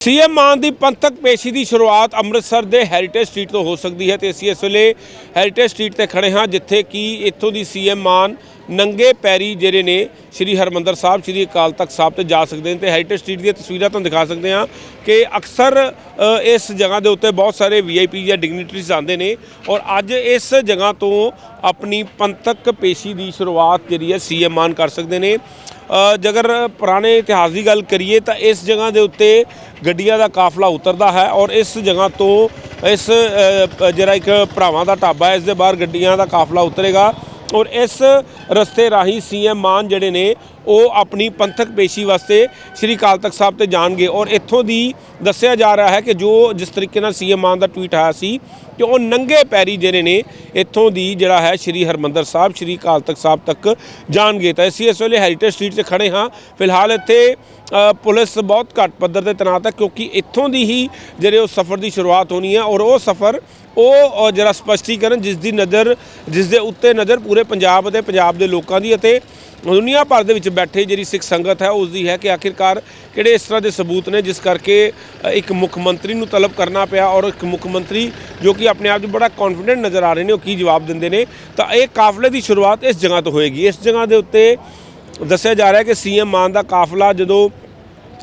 CM ਮਾਨ ਦੀ ਪੰਥਕ ਪੇਸ਼ੀ ਦੀ ਸ਼ੁਰੂਆਤ ਅੰਮ੍ਰਿਤਸਰ ਦੇ ਹੈਰੀਟੇਜ ਸਟਰੀਟ ਤੋਂ ਹੋ ਸਕਦੀ ਹੈ ਤੇ ਅਸੀਂ ਇਸ ਵੇਲੇ ਹੈਰੀਟੇਜ ਸਟਰੀਟ ਤੇ ਖੜੇ ਹਾਂ, ਜਿੱਥੇ ਕਿ ਇੱਥੋਂ ਦੀ ਸੀਐਮ ਮਾਨ ਨੰਗੇ ਪੈਰੀ ਜਿਹੜੇ ਨੇ ਸ਼੍ਰੀ ਹਰਮੰਦਰ ਸਾਹਿਬ, ਸ਼੍ਰੀ ਅਕਾਲ ਤਖਤ ਸਾਹਿਬ ਤੇ ਜਾ ਸਕਦੇ ਨੇ ਤੇ ਹੈਰੀਟੇਜ ਸਟਰੀਟ ਦੀਆਂ ਤਸਵੀਰਾਂ ਤੁਹਾਨੂੰ ਦਿਖਾ ਸਕਦੇ ਹਾਂ ਕਿ ਅਕਸਰ ਇਸ ਜਗ੍ਹਾ ਦੇ ਉੱਤੇ ਬਹੁਤ ਸਾਰੇ ਵੀਆਈਪੀ ਜਾਂ ਡਿਗਨਿਟਰੀਜ਼ ਆਉਂਦੇ ਨੇ ਔਰ ਅੱਜ ਇਸ ਜਗ੍ਹਾ ਤੋਂ ਆਪਣੀ ਪੰਥਕ ਪੇਸ਼ੀ ਦੀ ਸ਼ੁਰੂਆਤ ਜਿਹੜੀ ਹੈ ਸੀਐਮ ਮਾਨ ਕਰ ਸਕਦੇ ਨੇ। ਜੇਕਰ ਪੁਰਾਣੇ ਇਤਿਹਾਸ ਦੀ ਗੱਲ ਕਰੀਏ ਤਾਂ ਇਸ ਜਗ੍ਹਾ ਦੇ ਉੱਤੇ ਗੱਡੀਆਂ ਦਾ ਕਾਫਲਾ ਉਤਰਦਾ ਹੈ ਔਰ ਇਸ ਜਗ੍ਹਾ ਤੋਂ ਇਸ ਜਿਹੜਾ ਇੱਕ ਭਰਾਵਾਂ ਦਾ ਢਾਬਾ ਹੈ, ਇਸ ਦੇ ਬਾਹਰ ਗੱਡੀਆਂ ਦਾ ਕਾਫਲਾ ਉਤਰੇਗਾ ਔਰ ਇਸ ਰਸਤੇ ਰਾਹੀਂ ਸੀਐਮ ਮਾਨ ਜਿਹੜੇ ਨੇ ਉਹ ਆਪਣੀ ਪੰਥਕ ਪੇਸ਼ੀ ਵਾਸਤੇ ਸ਼੍ਰੀ ਅਕਾਲ ਤਖਤ ਸਾਹਿਬ ਤੇ ਜਾਣਗੇ। ਔਰ ਇੱਥੋਂ ਦੀ ਦੱਸਿਆ ਜਾ ਰਿਹਾ ਹੈ ਕਿ ਜੋ ਜਿਸ ਤਰੀਕੇ ਨਾਲ ਸੀਐਮ ਮਾਨ ਦਾ ਟਵੀਟ ਆਇਆ ਸੀ ਕਿ ਉਹ ਨੰਗੇ ਪੈਰੀ ਜਿਹੜੇ ਨੇ, ਇੱਥੋਂ ਦੀ ਜਿਹੜਾ ਹੈ ਸ਼੍ਰੀ ਹਰਮੰਦਰ ਸਾਹਿਬ, ਸ਼੍ਰੀ ਅਕਾਲ ਤਖਤ ਸਾਹਿਬ ਤੱਕ ਜਾਣਗੇ। ਤਾਂ ਅਸੀਂ ਇਸ ਵੇਲੇ ਹੈਰੀਟੇਜ ਸਟਰੀਟ 'ਤੇ ਖੜੇ ਹਾਂ। ਫਿਲਹਾਲ ਇੱਥੇ ਪੁਲਿਸ ਬਹੁਤ ਘੱਟ ਪੱਧਰ ਤੇ ਤੈਨਾਤ ਹੈ ਕਿਉਂਕਿ ਇੱਥੋਂ ਦੀ ਹੀ ਜਿਹੜੇ ਉਹ ਸਫ਼ਰ ਦੀ ਸ਼ੁਰੂਆਤ ਹੋਣੀ ਹੈ ਔਰ ਉਹ ਸਫ਼ਰ, ਉਹ ਜਿਹੜਾ ਸਪਸ਼ਟੀਕਰਨ ਜਿਸ ਦੀ ਨਜ਼ਰ, ਜਿਸ ਦੇ ਉੱਤੇ ਨਜ਼ਰ ਪੂਰੇ ਪੰਜਾਬ ਅਤੇ ਪੰਜਾਬ ਦੇ ਲੋਕਾਂ ਦੀ ਅਤੇ ਦੁਨੀਆ ਭਰ ਦੇ ਵਿੱਚ ਬੈਠੇ ਜਿਹੜੀ ਸਿੱਖ ਸੰਗਤ ਹੈ ਉਸ ਦੀ ਹੈ ਕਿ ਆਖਿਰਕਾਰ ਕਿਹੜੇ ਇਸ ਤਰ੍ਹਾਂ ਦੇ ਸਬੂਤ ਨੇ ਜਿਸ ਕਰਕੇ ਇੱਕ ਮੁੱਖ ਮੰਤਰੀ ਨੂੰ ਤਲਬ ਕਰਨਾ ਪਿਆ ਔਰ ਇੱਕ ਮੁੱਖ ਮੰਤਰੀ ਜੋ ਕਿ ਆਪਣੇ ਆਪ 'ਚ ਬੜਾ ਕੌਨਫੀਡੈਂਟ ਨਜ਼ਰ ਆ ਰਹੇ ਨੇ, ਉਹ ਕੀ ਜਵਾਬ ਦਿੰਦੇ ਨੇ? ਤਾਂ ਇਹ ਕਾਫਲੇ ਦੀ ਸ਼ੁਰੂਆਤ ਇਸ ਜਗ੍ਹਾ ਤੋਂ ਹੋਏਗੀ। ਇਸ ਜਗ੍ਹਾ ਦੇ ਉੱਤੇ ਦੱਸਿਆ ਜਾ ਰਿਹਾ ਹੈ ਕਿ ਸੀਐਮ ਮਾਨ ਦਾ ਕਾਫਲਾ ਜਦੋਂ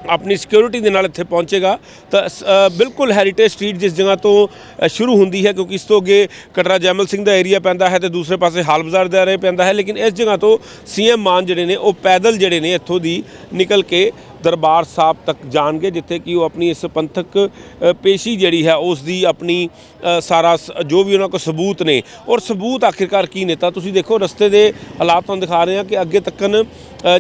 ਆਪਣੀ ਸਿਕਿਉਰਿਟੀ ਦੇ ਨਾਲ ਇੱਥੇ ਪਹੁੰਚੇਗਾ, ਤਾਂ ਸ- ਬਿਲਕੁਲ ਹੈਰੀਟੇਜ ਸਟਰੀਟ ਜਿਸ ਜਗ੍ਹਾ ਤੋਂ ਸ਼ੁਰੂ ਹੁੰਦੀ ਹੈ, ਕਿਉਂਕਿ ਇਸ ਤੋਂ ਅੱਗੇ ਕਟਰਾ ਜੈਮਲ ਸਿੰਘ ਦਾ ਏਰੀਆ ਪੈਂਦਾ ਹੈ ਤੇ ਦੂਸਰੇ ਪਾਸੇ ਹਾਲ ਬਾਜ਼ਾਰ ਦਾ ਏਰੀਆ ਪੈਂਦਾ ਹੈ, ਲੇਕਿਨ ਇਸ ਜਗ੍ਹਾ ਤੋਂ ਸੀਐਮ ਮਾਨ ਜਿਹੜੇ ਨੇ, ਉਹ ਪੈਦਲ ਜਿਹੜੇ ਨੇ ਇੱਥੋਂ ਦੀ ਨਿਕਲ ਕੇ ਦਰਬਾਰ ਸਾਹਿਬ ਤੱਕ ਜਾਣਗੇ, ਜਿੱਥੇ ਕਿ ਉਹ ਆਪਣੀ ਇਸ ਪੰਥਕ ਪੇਸ਼ੀ ਜਿਹੜੀ ਹੈ ਉਸ ਦੀ ਆਪਣੀ ਸਾਰਾ ਸ- ਜੋ ਵੀ ਉਹਨਾਂ ਕੋਲ ਸਬੂਤ ਨੇ। ਔਰ ਸਬੂਤ ਆਖਿਰਕਾਰ ਕੀ ਨੇ? ਤਾਂ ਤੁਸੀਂ ਦੇਖੋ, ਰਸਤੇ ਦੇ ਹਾਲਾਤ ਤੁਹਾਨੂੰ ਦਿਖਾ ਰਹੇ ਹਾਂ ਕਿ ਅੱਗੇ ਤੱਕਨ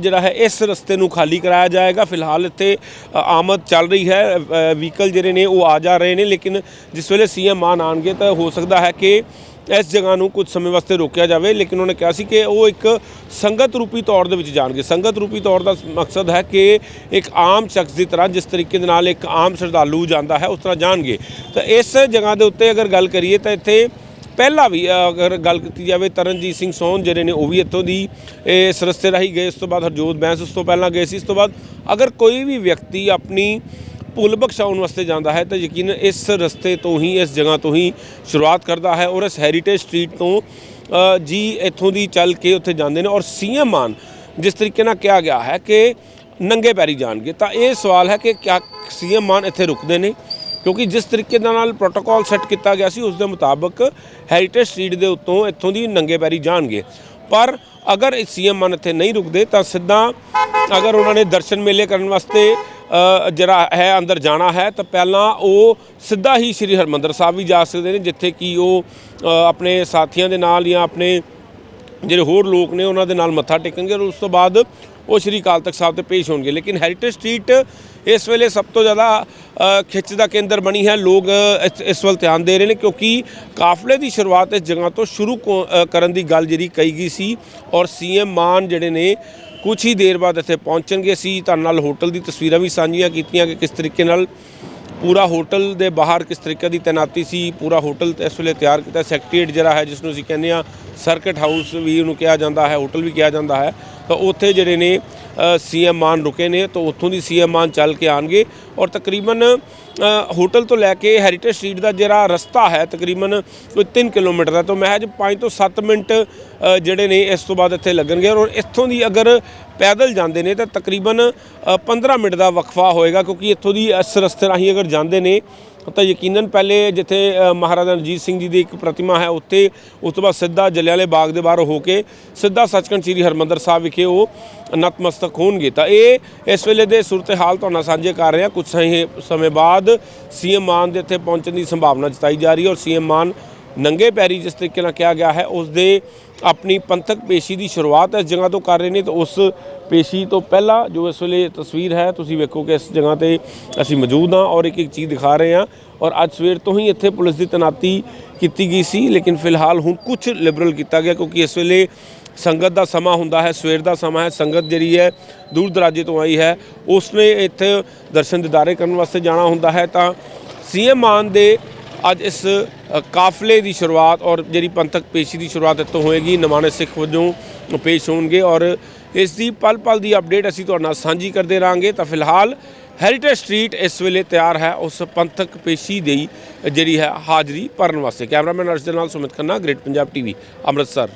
ਜਿਹੜਾ ਹੈ, ਇਸ ਰਸਤੇ ਨੂੰ ਖਾਲੀ ਕਰਾਇਆ ਜਾਏਗਾ। ਫਿਲਹਾਲ ਇੱਥੇ ਆਮਦ ਚੱਲ ਰਹੀ ਹੈ ਵਹੀਕਲ ਜਿਹੜੇ ਨੇ, ਉਹ ਆ ਜਾ ਰਹੇ ਨੇ। ਲੇਕਿਨ ਜਿਸ ਵੇਲੇ ਸੀਐਮ ਮਾਨ ਆਣਗੇ ਤਾਂ ਹੋ ਸਕਦਾ ਹੈ ਕਿ ਇਸ ਜਗ੍ਹਾ ਨੂੰ ਕੁਝ ਸਮੇਂ ਵਾਸਤੇ ਰੋਕਿਆ ਜਾਵੇ, ਲੇਕਿਨ ਉਹਨੇ ਕਿਹਾ ਸੀ ਕਿ ਉਹ ਇੱਕ ਸੰਗਤ ਰੂਪੀ ਤੌਰ ਦੇ ਵਿੱਚ ਜਾਣਗੇ। ਸੰਗਤ ਰੂਪੀ ਤੌਰ ਦਾ ਮਕਸਦ ਹੈ ਕਿ ਇੱਕ ਆਮ ਸ਼ਖਸ ਦੀ ਤਰ੍ਹਾਂ ਜਿਸ ਤਰੀਕੇ ਦੇ ਨਾਲ ਇੱਕ ਆਮ ਸ਼ਰਧਾਲੂ ਜਾਂਦਾ ਹੈ, ਉਸ ਤਰ੍ਹਾਂ ਜਾਣਗੇ। ਤਾਂ ਇਸ ਜਗ੍ਹਾ ਦੇ ਉੱਤੇ ਅਗਰ ਗੱਲ ਕਰੀਏ ਤਾਂ ਇੱਥੇ ਪਹਿਲਾਂ ਵੀ ਅਗਰ ਗੱਲ ਕੀਤੀ ਜਾਵੇ ਤਰਨਜੀਤ ਸਿੰਘ ਸੋਹਣ, ਜਿਹੜੇ ਨੇ ਉਹ ਵੀ ਇੱਥੋਂ ਦੀ ਇਸ ਰਸਤੇ ਰਾਹੀਂ ਗਏ, ਇਸ ਤੋਂ ਬਾਅਦ ਹਰਜੋਤ ਬੈਂਸ ਉਸ ਤੋਂ ਪਹਿਲਾਂ ਗਏ ਸੀ। ਇਸ ਤੋਂ ਬਾਅਦ ਅਗਰ ਕੋਈ ਵੀ ਵਿਅਕਤੀ ਆਪਣੀ ਭੁੱਲ ਬਖਸ਼ਾਉਣ ਵਾਸਤੇ ਜਾਂਦਾ ਹੈ, ਤਾਂ ਯਕੀਨ ਇਸ ਰਸਤੇ ਤੋਂ ਹੀ, ਇਸ ਜਗ੍ਹਾ ਤੋਂ ਹੀ ਸ਼ੁਰੂਆਤ ਕਰਦਾ ਹੈ ਔਰ ਇਸ ਹੈਰੀਟੇਜ ਸਟਰੀਟ ਤੋਂ ਜੀ ਇੱਥੋਂ ਦੀ ਚੱਲ ਕੇ ਉੱਥੇ ਜਾਂਦੇ ਨੇ ਔਰ ਸੀਐਮ ਮਾਨ ਜਿਸ ਤਰੀਕੇ ਨਾਲ ਕਿਹਾ ਗਿਆ ਹੈ ਕਿ ਨੰਗੇ ਪੈਰੀ ਜਾਣਗੇ, ਤਾਂ ਇਹ ਸਵਾਲ ਹੈ ਕਿ ਕਿਆ ਸੀਐਮ ਮਾਨ ਇੱਥੇ ਰੁਕਦੇ ਨੇ? ਕਿਉਂਕਿ ਜਿਸ ਤਰੀਕੇ ਦੇ ਨਾਲ ਪ੍ਰੋਟੋਕਾਲ ਸੈੱਟ ਕੀਤਾ ਗਿਆ ਸੀ, ਉਸ ਦੇ ਮੁਤਾਬਕ ਹੈਰੀਟੇਜ ਸਟਰੀਟ ਦੇ ਉੱਤੋਂ ਇੱਥੋਂ ਦੀ ਨੰਗੇ ਪੈਰੀ ਜਾਣਗੇ। ਪਰ ਅਗਰ ਸੀਐਮ ਮਾਨ ਇੱਥੇ ਨਹੀਂ ਰੁਕਦੇ, ਤਾਂ ਸਿੱਧਾ ਅਗਰ ਉਹਨਾਂ ਨੇ ਦਰਸ਼ਨ ਮੇਲੇ ਕਰਨ ਵਾਸਤੇ ਜਿਹੜਾ ਹੈ, ਅੰਦਰ ਜਾਣਾ ਹੈ, ਤਾਂ ਪਹਿਲਾਂ ਉਹ ਸਿੱਧਾ ਹੀ ਸ੍ਰੀ ਹਰਮੰਦਰ ਸਾਹਿਬ ਵੀ ਜਾ ਸਕਦੇ ਨੇ, ਜਿੱਥੇ ਕਿ ਉਹ ਆਪਣੇ ਸਾਥੀਆਂ ਦੇ ਨਾਲ ਜਾਂ ਆਪਣੇ ਜਿਹੜੇ ਹੋਰ ਲੋਕ ਨੇ, ਉਹਨਾਂ ਦੇ ਨਾਲ ਮੱਥਾ ਟੇਕਣਗੇ ਔਰ ਉਸ ਤੋਂ ਬਾਅਦ ਉਹ ਸ਼੍ਰੀ ਅਕਾਲ ਤਖਤ ਸਾਹਿਬ ਤੇ ਪੇਸ਼ ਹੋਣਗੇ। ਲੇਕਿਨ ਹੈਰੀਟੇਜ ਸਟਰੀਟ ਇਸ ਵੇਲੇ ਸਭ ਤੋਂ ਜ਼ਿਆਦਾ ਖਿੱਚ ਦਾ ਕੇਂਦਰ ਬਣੀ ਹੈ, ਲੋਕ ਇਸ- ਵੱਲ ਧਿਆਨ ਦੇ ਰਹੇ ਨੇ, ਕਿਉਂਕਿ ਕਾਫਲੇ ਦੀ ਸ਼ੁਰੂਆਤ ਇਸ ਜਗ੍ਹਾ ਤੋਂ ਸ਼ੁਰੂ ਕੋ- ਕਰਨ ਦੀ ਗੱਲ ਜਿਹੜੀ ਕਹੀ ਗਈ ਸੀ ਔਰ ਸੀਐਮ ਮਾਨ ਜਿਹੜੇ ਨੇ ਕੁਝ ਹੀ ਦੇਰ ਬਾਅਦ ਇੱਥੇ ਪਹੁੰਚਣਗੇ। ਅਸੀਂ ਤੁਹਾਡੇ ਨਾਲ ਹੋਟਲ ਦੀ ਤਸਵੀਰਾਂ ਵੀ ਸਾਂਝੀਆਂ ਕੀਤੀਆਂ ਕਿ ਕਿਸ ਤਰੀਕੇ ਨਾਲ ਪੂਰਾ ਹੋਟਲ ਦੇ ਬਾਹਰ ਕਿਸ ਤਰੀਕੇ ਦੀ ਤੈਨਾਤੀ ਸੀ, ਪੂਰਾ ਹੋਟਲ ਇਸ ਵੇਲੇ ਤਿਆਰ ਕੀਤਾ। ਸੈਕਟਰੀਏਟ ਜਿਹੜਾ ਹੈ, ਜਿਸ ਨੂੰ ਅਸੀਂ ਕਹਿੰਦੇ ਆ ਸਰਕਟ ਹਾਊਸ ਵੀ ਉਹਨੂੰ ਕਿਹਾ ਜਾਂਦਾ ਹੈ, ਹੋਟਲ ਵੀ ਕਿਹਾ ਜਾਂਦਾ ਹੈ। ਤਾਂ ਉੱਥੇ ਜਿਹੜੇ ਨੇ ਸੀਐਮ ਮਾਨ ਰੁਕੇ ਨੇ, ਤਾਂ ਉੱਥੋਂ ਦੀ ਸੀਐਮ ਮਾਨ ਚੱਲ ਕੇ ਆਣਗੇ ਔਰ ਤਕਰੀਬਨ ਹੋਟਲ ਤੋਂ ਲੈ ਕੇ ਹੈਰੀਟੇਜ ਸਟਰੀਟ ਦਾ ਜਿਹੜਾ ਰਸਤਾ ਹੈ, ਤਕਰੀਬਨ ਕੋਈ 3 ਕਿਲੋਮੀਟਰ ਦਾ, ਤਾਂ ਮਹਿਜ 5 ਤੋਂ 7 ਮਿੰਟ ਜਿਹੜੇ ਨੇ ਇਸ ਤੋਂ ਬਾਅਦ ਇੱਥੇ ਲੱਗਣਗੇ ਔਰ ਇੱਥੋਂ ਦੀ ਅਗਰ ਪੈਦਲ ਜਾਂਦੇ ਨੇ ਤਾਂ ਤਕਰੀਬਨ ਅ, 15 ਮਿੰਟ ਦਾ ਵਕਫਾ ਹੋਏਗਾ ਕਿਉਂਕਿ ਇੱਥੋਂ ਦੀ ਇਸ ਰਸਤੇ ਰਾਹੀਂ ਅਗਰ ਜਾਂਦੇ ਨੇ ਤਾਂ ਯਕੀਨਨ ਪਹਿਲੇ ਜਿੱਥੇ ਮਹਾਰਾਜਾ ਰਣਜੀਤ ਸਿੰਘ ਜੀ ਦੀ ਇੱਕ ਪ੍ਰਤਿਮਾ ਹੈ ਉੱਥੇ ਉਸ ਤੋਂ ਬਾਅਦ ਸਿੱਧਾ ਜਲਿਆਂਵਾਲੇ ਬਾਗ ਦੇ ਬਾਹਰ ਹੋ ਕੇ ਸਿੱਧਾ ਸੱਚਖੰਡ ਸ੍ਰੀ ਹਰਮੰਦਰ ਸਾਹਿਬ ਵਿਖੇ ਉਹ ਨਤਮਸਤਕ ਹੋਣਗੇ। ਤਾਂ ਇਹ ਇਸ ਵੇਲੇ ਦੇ ਸੂਰਤ-ਹਾਲ ਤੁਹਾਨੂੰ ਸਾਂਝੇ ਕਰ ਰਹੇ। ਹਾਂ ਕੁਝ ਸਮੇਂ- ਸਮੇਂ ਬਾਅਦ ਸੀਐਮ ਮਾਨ ਦੇ ਇੱਥੇ ਪਹੁੰਚਣ ਦੀ ਸੰਭਾਵਨਾ ਜਤਾਈ ਜਾ ਰਹੀ ਹੈ ਔਰ ਸੀਐਮ ਮਾਨ ਨੰਗੇ ਪੈਰੀ ਜਿਸ ਤਰੀਕੇ ਨਾਲ ਕਿਹਾ ਗਿਆ ਹੈ ਉਸ ਦੇ ਆਪਣੀ ਪੰਥਕ ਪੇਸ਼ੀ ਦੀ ਸ਼ੁਰੂਆਤ ਇਸ ਜਗ੍ਹਾ ਤੋਂ ਕਰ ਰਹੇ ਨੇ ਤਾਂ ਉਸ ਪੇਸ਼ੀ ਤੋਂ ਪਹਿਲਾਂ ਜੋ ਇਸ ਵੇਲੇ ਤਸਵੀਰ ਹੈ, ਤੁਸੀਂ ਵੇਖੋ ਕਿ ਇਸ ਜਗ੍ਹਾ ਤੇ ਅਸੀਂ ਮੌਜੂਦ ਹਾਂ ਔਰ ਇੱਕ ਇੱਕ ਚੀਜ਼ ਦਿਖਾ ਰਹੇ ਹਾਂ ਔਰ ਅੱਜ ਸਵੇਰ ਤੋਂ ਹੀ ਇੱਥੇ ਪੁਲਿਸ ਦੀ ਤੈਨਾਤੀ ਕੀਤੀ ਗਈ ਸੀ, ਲੇਕਿਨ ਫਿਲਹਾਲ ਹੁਣ ਕੁਝ ਲਿਬਰਲ ਕੀਤਾ ਗਿਆ ਕਿਉਂਕਿ ਇਸ ਵੇਲੇ ਸੰਗਤ ਦਾ ਸਮਾਂ ਹੁੰਦਾ ਹੈ, ਸਵੇਰ ਦਾ ਸਮਾਂ ਹੈ, ਸੰਗਤ ਜਿਹੜੀ ਹੈ ਦੂਰ ਦਰਾਜੇ ਤੋਂ ਆਈ ਹੈ। ਉਸਨੇ ਇੱਥੇ ਦਰਸ਼ਨ ਦਿਦਾਰੇ ਕਰਨ ਵਾਸਤੇ ਜਾਣਾ ਹੁੰਦਾ ਹੈ ਤਾਂ ਸੀਐਮ ਮਾਨ ਦੇ ਅੱਜ ਇਸ ਕਾਫਲੇ ਦੀ ਸ਼ੁਰੂਆਤ ਔਰ ਜਿਹੜੀ ਪੰਥਕ ਪੇਸ਼ੀ ਦੀ ਸ਼ੁਰੂਆਤ ਇੱਥੋਂ ਹੋਏਗੀ, ਨਮਾਣੇ ਸਿੱਖ ਵਜੋਂ ਪੇਸ਼ ਹੋਣਗੇ ਔਰ ਇਸ ਦੀ ਪਲ ਪਲ ਦੀ ਅਪਡੇਟ ਅਸੀਂ ਤੁਹਾਡੇ ਨਾਲ ਸਾਂਝੀ ਕਰਦੇ ਰਹਾਂਗੇ। ਤਾਂ ਫਿਲਹਾਲ ਹੈਰੀਟੇਜ ਸਟਰੀਟ ਇਸ ਵੇਲੇ ਤਿਆਰ ਹੈ, ਉਸ ਪੰਥਕ ਪੇਸ਼ੀ ਦੀ ਜਿਹੜੀ ਹੈ ਹਾਜ਼ਰੀ ਭਰਨ ਵਾਸਤੇ। ਕੈਮਰਾਮੈਨ ਅਰਸ਼ ਦੇ ਨਾਲ ਸੁਮਿਤ ਖੰਨਾ ਗ੍ਰੇਟ ਪੰਜਾਬ ਟੀਵੀ ਅੰਮ੍ਰਿਤਸਰ।